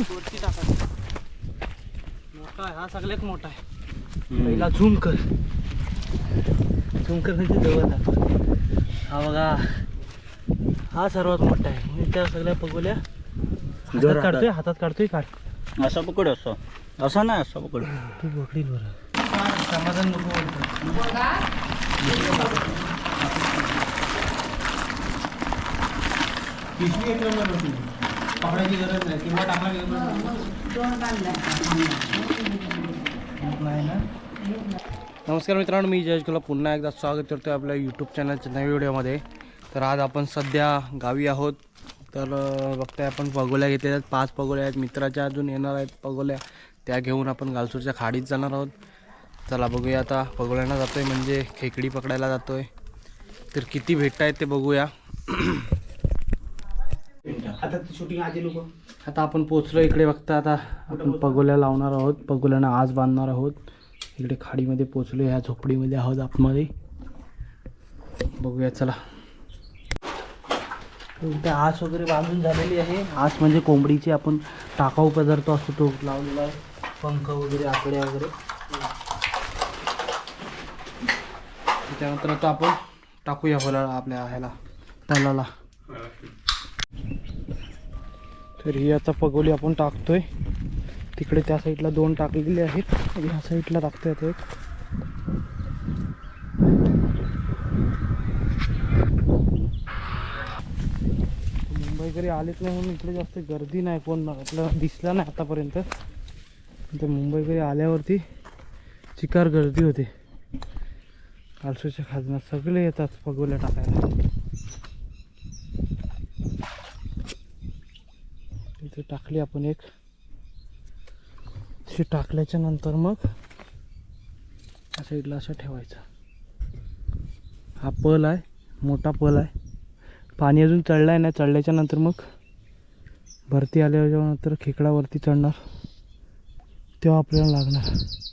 वरती टाकायचा. मोठा आहे हा सगळ्यात मोठा आहे. पहिला झूम कर. झूम कर म्हणजे जवळ दाखव. हा बघा. हा सर्वात मोठा आहे. मी त्या सगळ्या पगोल्या हातात. काढतोय हातात काढतोय काढ. असं पकड असं. असं नाही असं पकड. तू पकडील बरं. समाधान नको वाटतं पिशवी गरज नाही. किंवा टाकला नाही. नमस्कार मित्रांनो मी जयेश गुला पुन्हा एकदा स्वागत करतो आपल्या यूट्यूब चॅनलच्या नवीन व्हिडिओमध्ये. तर आज आपण सध्या गावी आहोत. तर बघताय आपण पगोल्या घेतलेल्या आहेत. पाच पगोल्या आहेत. मित्राच्या अजून येणार आहेत पगोल्या. त्या घेऊन आपण गालसूरच्या खाडीत जाणार आहोत. चला बघूया आता पगोल्यांना जातोय. म्हणजे खेकडी पकडायला जातोय. तर किती भेटत आहेत ते बघूया. आता शूटिंग आधी लोक आता आपण पोचलो इकडे बघता आता आपण पगोल्या लावणार आहोत. पगोल्यांना आज बांधणार आहोत. इकडे खाडीमध्ये पोचलो ह्या झोपडीमध्ये आहोत आतमध्ये बघूया चला. इथे आस वगैरे बांधून झालेली आहे. आस म्हणजे कोंबडीचे आपण टाकाऊ पदार्थ असतो तो लावलेला आहे. पंख वगैरे आकड्या वगैरे. त्यानंतर आता आपण टाकूया होला आपल्या ह्याला तलाला. तर ही आता पगोली आपण टाकतोय. तिकडे त्या साईडला दोन टाकलेले आहेत. ह्या साईडला टाकतोय आता एक. मुंबईकरी आलेच नाही म्हणून इकडे जास्त गर्दी नाही. कोण आपल्याला दिसला नाही आतापर्यंत. तर मुंबईकरी आल्यावरती चिकार गर्दी होते. आळसूच्या खाजण्यात सगळे येतात पगोल्या टाकायला. टाकली आपण एक. अशी टाकल्याच्या नंतर मग साईडला असं ठेवायचं. हा पल आहे मोठा पल आहे. पाणी अजून चढला आहे ना चढल्याच्या नंतर मग भरती आल्याच्यानंतर खेकडावरती चढणार. तेव्हा आपल्याला लागणार.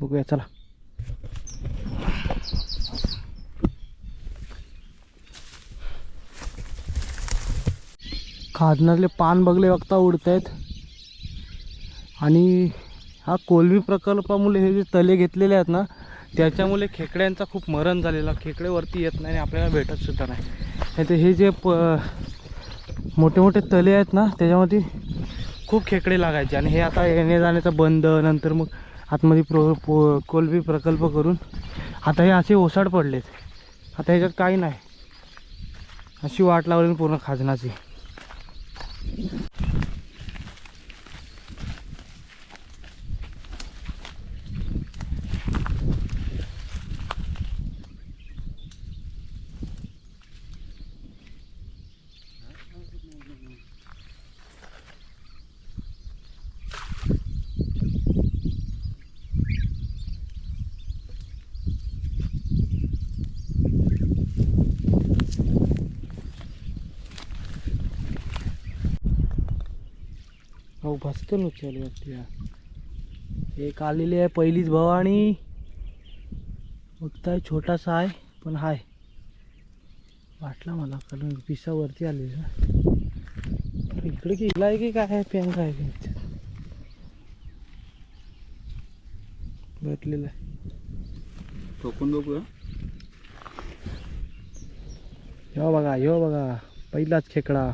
बघूया चला. खाजणारले पान बगले बघता उडत आहेत आणि हा कोलमी प्रकल्पामुळे हे जे तले घेतलेले आहेत ना त्याच्यामुळे खेकड्यांचा खूप मरण झालेला. खेकडे वरती येत नाही आणि आपल्याला भेटत सुद्धा नाही. नाही तर हे जे प मोठे मोठे तले आहेत ना त्याच्यामध्ये खूप खेकडे लागायचे. आणि हे आता येणे जाण्याचं बंद नंतर मग आतमध्ये प्रो पो कोलबी प्रकल्प करून आता हे असे ओसाड पडलेत. आता ह्याच्यात काही नाही. अशी वाट लावली पूर्ण खाजनाची. Thank you. भसतं उचलली वाटते या एक आलेली आहे पहिलीच भवानी बघताय छोटासा आहे पण हाय. वाटला मला कारण पिसावरती आली ना इकडे गेला आहे की काय? आहे पेंग आहे? की भेटलेलं आहे. टोकून बघूया. ह्यो बघा ह्यो बघा. पहिलाच खेकडा.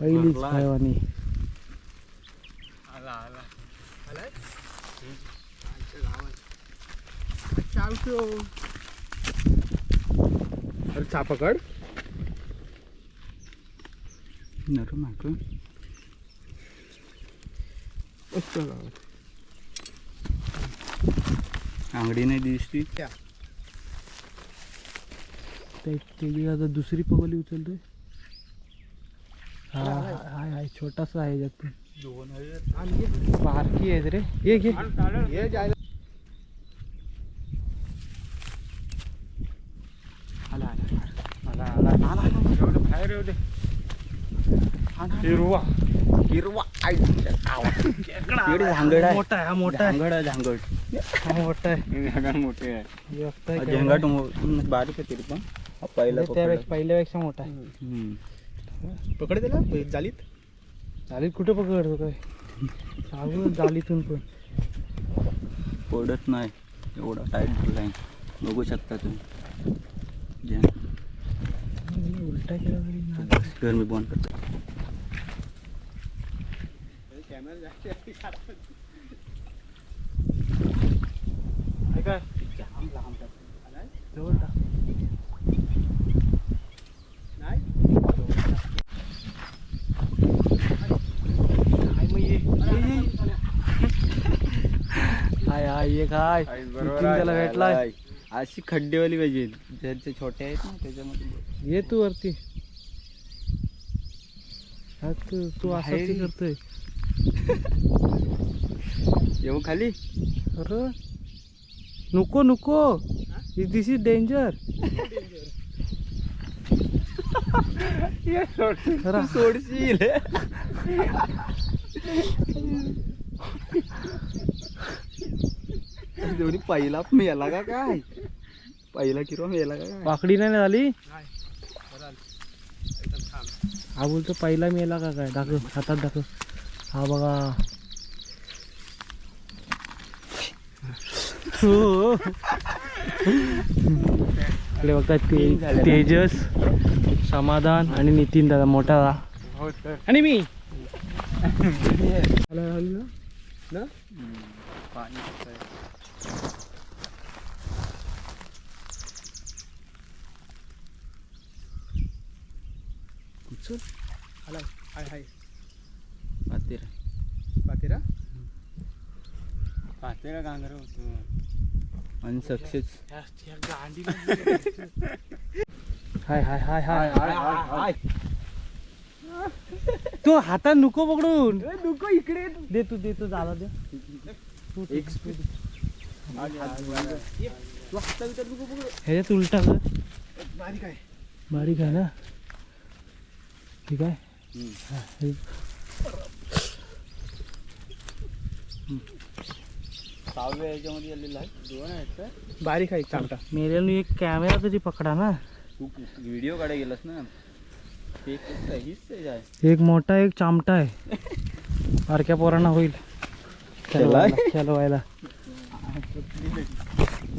पहिलीच भरला. भवानी आला आला अरे चापकड नरम आहे का? आंगडी नाही दिसती. ते त्याची आता दुसरी पगोली उचलतोय. हा हाय हाय छोटासा आहे याच्यात पण दोन बारकी आहे रे. ये घे ये जायला आला आला आला आला आला एवढं बाहेर येऊ दे हिरवा. हिरवा. झांगड आहे. मोठा आहे हा मोठा आहे. झांगड आहे झांगड. हा मोठा आहे. झांगड मोठे आहे. हे हा झंगाट बारीक आहे तरी पण. पहिला त्यापेक्षा पहिल्यापेक्षा मोठा आहे. पकड दिला जालीत? चालेल कुठे पकडतो काय? चावलं जालीतून पण. पडत नाही. एवढा टाईट झालाय बघू शकता तुम्ही. उलटा केला मी बंद करतो हे काय जवळ ये? ये, ये. हाय हाय ये काय नितीन त्याला भेटलाय अशी खड्डेवाली पाहिजे ज्यांचे छोटे आहेत ना त्याच्यामध्ये ये तू वरती हा तू असं ये. करतोय येऊ खाली? अरे. नको नको. दिस इज डेंजर सोडशील. दोन्ही पहिला मेला का काय? पहिला किरो मेला का काय? पाकडी नाही ना झाली हा बोलतो पहिला मेला का काय? दाखव हातात दाखव. हा बघा हो. इकडे बघता ते तेजस समाधान आणि नितीन दादा मोठा. आणि मी हाय हाय पातेरा कांगर आणि सक्सेस. हाय हाय हाय हाय हाय. तू हातात नुको पकडून. नको इकडे दे तू दे तू झाला दे. हाता ह्याच्यात उलटा कर. बारीक आहे. बारीक आहे ना? ठीक आहे हा, हे- सहाव्या याच्यामध्ये आलेला आहे. दोन आहेत का? बारीक आहे चामटा मेल्यानं एक कॅमेरा तरी पकडा ना. तू व्हिडिओ काढा गेलास ना? एक हीच ते आहे. एक मोठा एक चामटा आहे. बारक्या पोरांना होईल? चलवायला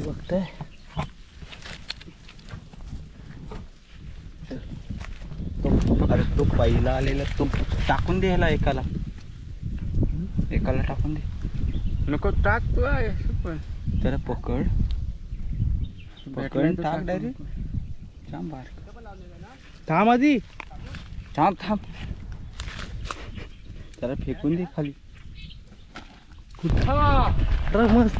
बघताय. अरे तो पहिला आलेला तो टाकून दे ह्याला एकाला. एकाला टाकून दे. नको टाक तू आहे पण त्याला पकड. पकड. टाक डायरेक्ट थांब बार थांब आधी. थांब थांब. त्याला फेकून दे खाली. अरे मस्त.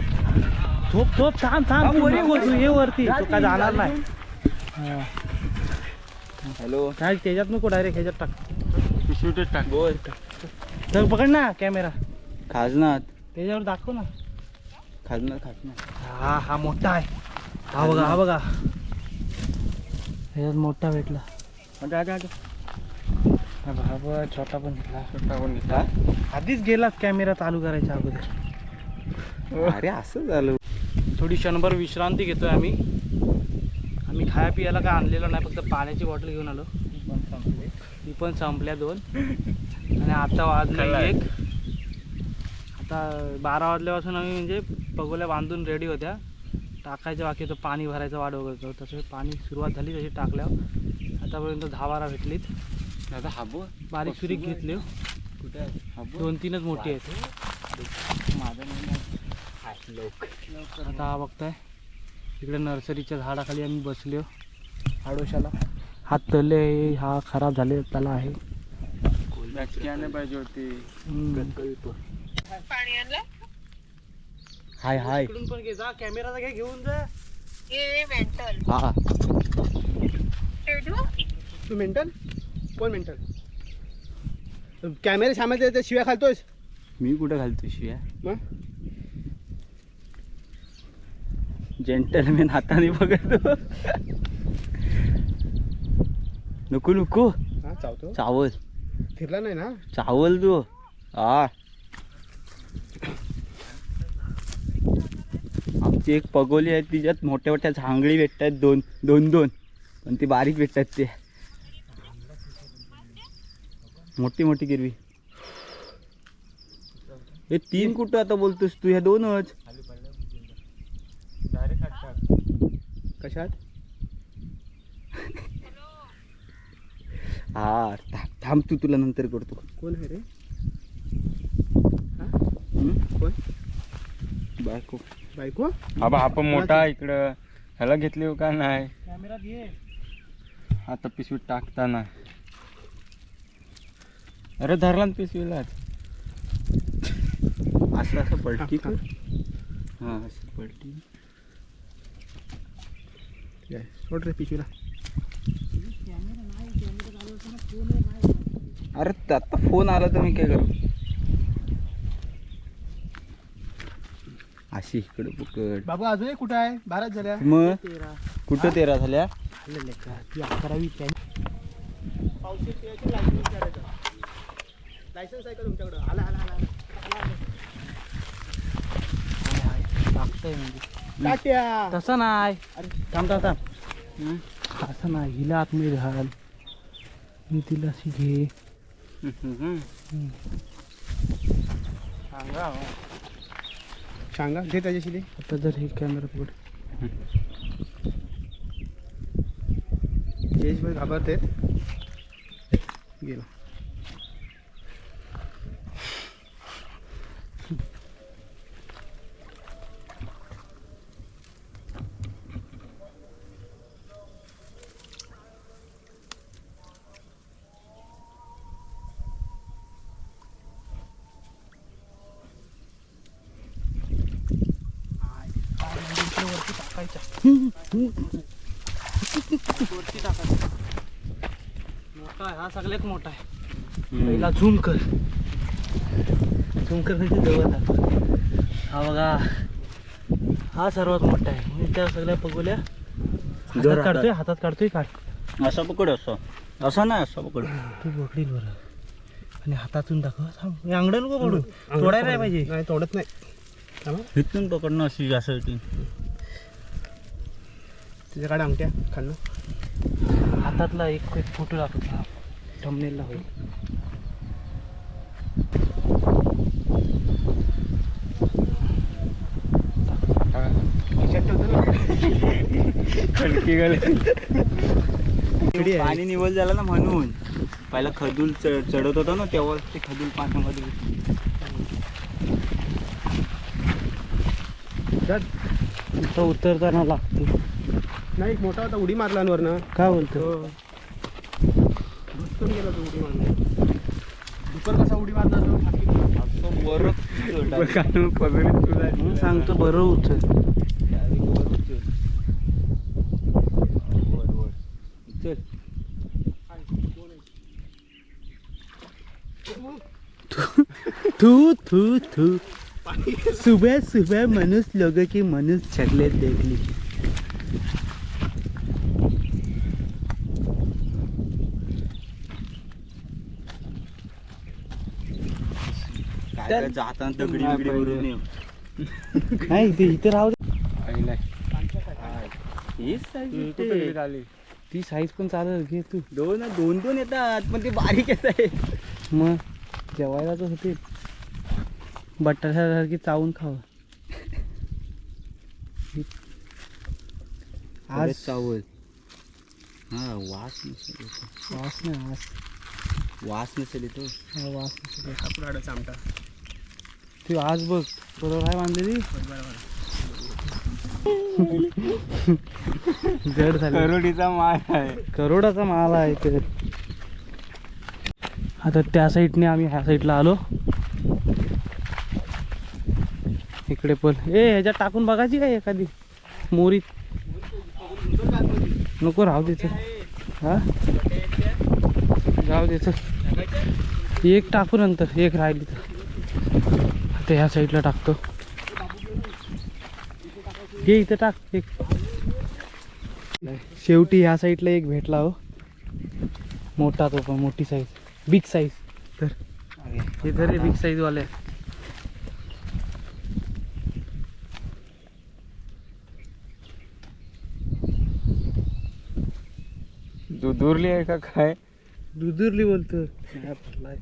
थोप थोप थांब थांब. थांब, वरी वरती ये वरती. तो काय जाणार नाही. हॅलो. काय त्याच्यात नको डायरेक्ट ह्याच्यात टाक. टाक. बोल. तर पकड ना कॅमेरा. खाजनात त्याच्यावर दाखव ना. खाजनात खाजनात हा हा मोठा आहे. हा बघा हा बघा. ह्याच्यात मोठा भेटला. हा बघा, हा बघा छोटा पण भेटला आधीच गेला कॅमेरा चालू करायच्या अगोदर. अरे असं झालं. थोडी क्षणभर विश्रांती घेतोय आम्ही. आम्ही खाया पियाला काय आणलेलं नाही फक्त पाण्याची बॉटल घेऊन आलो. ती पण संपल्या दोन. आणि आता वाजलं एक. आता बारा वाजल्यापासून आम्ही म्हणजे पगोल्या बांधून रेडी होत्या. टाकायच्या बाकी होतं पाणी भरायचं वाट वगैरे होतं. तसं पाणी सुरुवात झाली तशी टाकल्यावर. आतापर्यंत दहा बारा भेटलीत. दादा हाबो? बारीक सुरीक घेतली कुठे आहे? हाबो? दोन तीनच मोठी आहेत. माझं आता हा बघताय. इकडे नर्सरीच्या झाडाखाली आम्ही बसलो. आडोशाला हा तले आहे, हा खराब झाले त्याला आहे पाहिजे होती. हम्म. हाय हाय. इकडून पण घे जा. कॅमेरा घे घेऊन जा. ये मेंटल हा तू मेंटल कोण मेंटल कॅमेरे सामायचे त्या शिव्या खालतोयस मी कुठं घालतो शिव्या? मग? जेंटलमॅन हाताने पकडतो. नको नको. हा चावतो. चावल. फिरला नाही ना? चावल तू. हा. आमची एक पगोली आहे तिच्यात मोठ्या मोठ्या झांगडी भेटतात दोन दोन दोन. पण ती बारीक भेटतात ते. मोठी मोठी गिरवी. हे तीन कुठं आता बोलतोस तू? ह्या दोनच. कशात? हा थांब तू तुला नंतर करतो. कोण आहे रे? कोण? बायको. बायको? आबा आपण मोठा इकडं. ह्याला घेतली का नाही? कॅमेरा घे. आता पिशवीत टाकताना. अरे धरला ना पिशवीला. असं असं पलटी कर. हा असं पलटी. ठीक आहे सोड रे पिशवीला. अरे आता फोन आला तर मी काय करू? अशी इकडे पकड बाबू अजूनही कुठं आहे? बाराच झाल्या. मग? तेरा? कुठं तेरा झाल्या? ती अकरावी लायसन्स आहे का तुमच्याकडं? आला आला आला लागतंय म्हणजे. तसं नाही. अरे. थांब थांब थांब. असं नाही. हिला आतमध्ये घाल. मी तिला अशी घे. सांगा घे त्याच्याशी दे. आता जर हे कॅमेरा पकड. जयेशभाई घाबरते गेलो वरती टाकायच्या वरती टाकायचा मोठा आहे हा सगळ्यात मोठा आहे पहिला झूम कर. झूम कर म्हणजे जवळ दाखव. हा बघा. हा सर्वात मोठा आहे. मी त्या सगळ्या पगोल्या हातात. काढतोय हातात. काढतोय काढ. असं पकड असं. असं नाही असं पकड. तू पकडील बरं. आणि हातातून दाखव. थांब. हे अंगडं नको पडू तोडायला नाही पाहिजे. नाही तोडत नाही. इथून पकडणं अशी यासाठी तिच्याकडे अंगठ्या खाल्लं हातातला एक एक फोटो दाखव थंबनेलला होईल. खडकी. पाणी निवल झालं ना म्हणून. पहिला खदूल च- चढत होता ना तेव्हा ते खदूल पाण्यामध्ये उतरताना लागते. नाही एक मोठा होता उडी मारला वरनं काय बोलतो? घुसकून गेला तो उडी मारला कसा उडी मारला तो? सांगतो बरं उचल. चल थू थू थू सुबह सुबह मनुष्य लोगों की मनुष्य चॉकलेट देख ली काय काय जाताना दगडी बिगडी भरून ये. नाही इथे इथे राहू दे. तू ती साईज पण चालेल घे तू. दोन दोन दोन येतात पण ते बारीक येत आहे मग जेवायला तर होते. बटाट्यासारखी चावून खावं. आज आज चावल. हा वास नसेल. वास नाही वास. वास नसेल येतो. हा, वास नसेल. कापूर हाडाचा आमटा ती आज बघ बरोबर आहे बांधलेली जड झाली. करोडीचा माल आहे. करोडाचा माल आहे ते. आता त्या साईडने आम्ही ह्या साईडला आलो. इकडे पण. ए ह्याच्यात टाकून बघायची काय एखादी? मोरीत नको राहू दे चल. हा? जाऊ दे चल. एक टाकू नंतर एक राहिली तर. आता ह्या साईडला टाकतो. घे इथं टाक एक शेवटी ह्या साईडला एक भेटला हो. मोठा तो पण मोठी साईज बिग साईज तर हे तर बिग साईज वाले. दुधुरली आहे का काय? दुधुरली बोलतो नाही, पडलाय.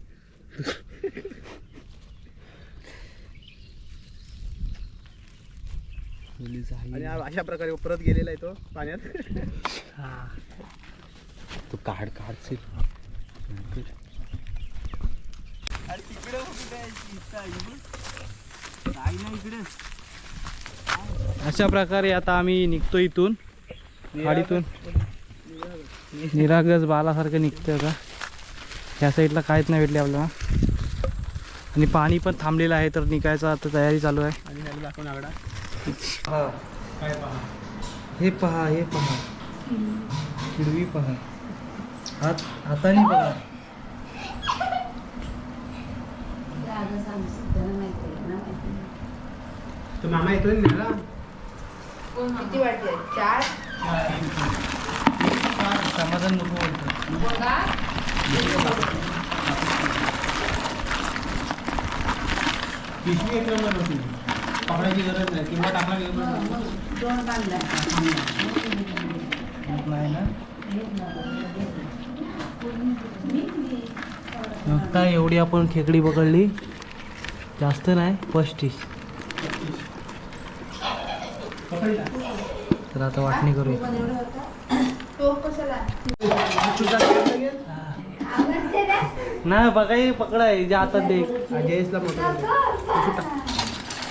आणि हा अशा प्रकारे परत गेलेला आहे तो पाण्यात. तू काढ काढशील अशा प्रकारे आता आम्ही निघतो इथून गाडीतून निरागस बालासारखं निघतोय आता. ह्या साईडला काहीच नाही भेटले आपल्याला. आणि पाणी पण थांबलेलं आहे तर निघायचं आता तयारी चालू आहे. आणि दाखवून आगडा हे. पहा हे पहा. हिरवी पहा. हात हाताने बघा तो मामा येतोय ना? किती वाटले चार? समाधान नको बोलतो बघा पिशवी एक नंबर होती. पकडायची गरज नाही. किंवा टाकला दोन बांधला नुकता एवढी आपण खेकडी पकडली. जास्त नाही पस्तीस. तर आता वाटणी करूया. तो कशाला? नाही बघाय पकडाय जे आता दे. जयेशला मोठं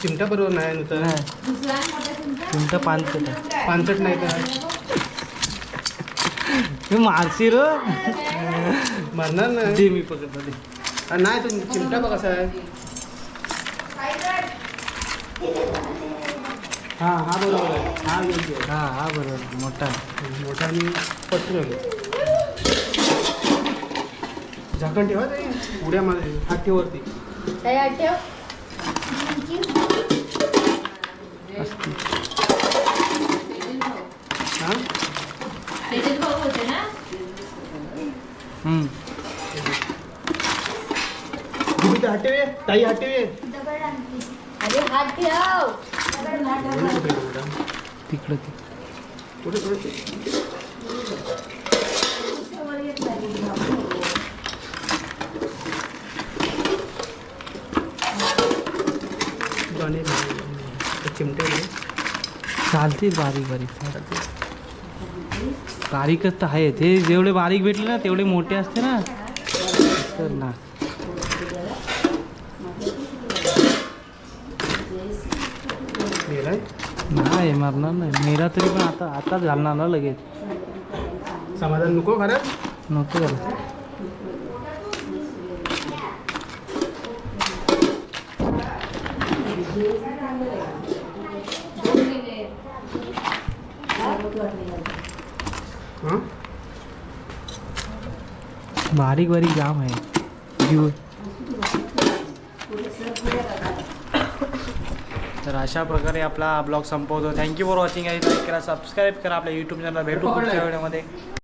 चिमटा बरोबर नाही नूतन तुमचं पानसट आहे. पानसट नाही तर. हे मारशी र मारणार नाही. दे मी पकडतो हा, नाही तो चिमटा बघ कसा आहे. हा हा बरोबर आहे. हा योग्य. हा हा बरोबर मोठा. मोठा आणि पटकन झाकण ठेवा ते. उड्या मारे हात ठेव. हम्म. दिदी, ते हात ठेव ये. ताई हात ठेव ये. अरे हात ठेव तिकडं ती कुठे कुठे गाणे ते चिमटे आहे. चालतील बारीक बारीक चालतील. बारीकच तर आहे ते जेवढे बारीक भेटले ना तेवढे मोठे असते ना. तर ना. नाही मारणार नाही. मेरा तरी पण आता आताच घालणार ना लगेच. समाधान नको खरं? नको झालं हां बारीक बारीक जाम आहे. जीव. तर अशा प्रकारे आपला ब्लॉग संपवतो. थँक्यू फॉर वॉचिंग आणि लाईक करा सबस्क्राईब करा. आपल्या यूट्यूब चॅनलला भेटू पुढच्या व्हिडिओमध्ये